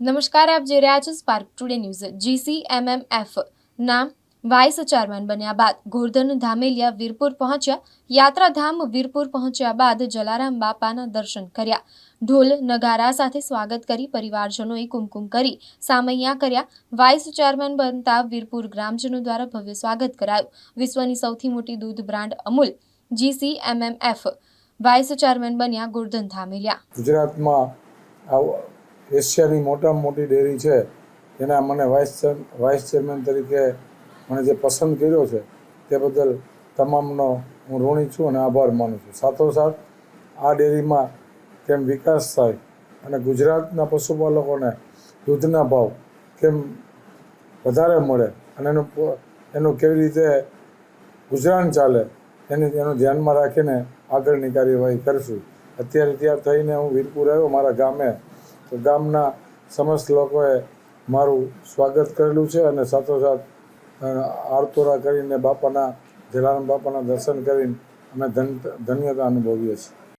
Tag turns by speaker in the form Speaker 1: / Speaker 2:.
Speaker 1: નમસ્કાર, આપ જોઈ રહ્યા છો સ્પાર્ક ટુડે ન્યૂઝ જીસીએમએમએફ નામ વાઇસ ચેરમેન બન્યા બાદ ગોરધન ધામેલિયા વીરપુર પહોંચ્યા. યાત્રાધામ વીરપુર પહોંચ્યા બાદ જલારામ બાપાના દર્શન કર્યા. ઢોલ નગારા સાથે સ્વાગત કરી પરિવારજનોએ કુમકુમ કરી સામૈયા કર્યા. વાઇસ ચેરમેન બનતા વીરપુર ગ્રામજનો દ્વારા ભવ્ય સ્વાગત કરાયું. વિશ્વની સૌથી મોટી દૂધ brand Amul GCMMF vice chairman બન્યા ગોરધન ધામેલિયા.
Speaker 2: ગુજરાતમાં એશિયાની મોટામાં મોટી ડેરી છે. એના મને વાઇસ વાઇસ ચેરમેન તરીકે મને જે પસંદ કર્યો છે, તે બદલ તમામનો હું ઋણી છું અને આભાર માનું છું. સાથોસાથ, આ ડેરીમાં કેમ વિકાસ થાય અને ગુજરાતના પશુપાલકોને દૂધના ભાવ કેમ વધારે મળે અને એનું એનું કેવી રીતે ગુજરાન ચાલે, એને, એનું ધ્યાનમાં રાખીને આગળની કાર્યવાહી કરશું. અત્યારે ત્યાં થઈને હું વીરપુર આવ્યો, મારા ગામે તો ગામના સમસ્ત લોકોએ મારું સ્વાગત કરેલું છે અને સાથોસાથ આરતોરા કરીને બાપાના, જલારામ બાપાના દર્શન કરીને અમે ધન, ધન્યતા અનુભવીએ છીએ.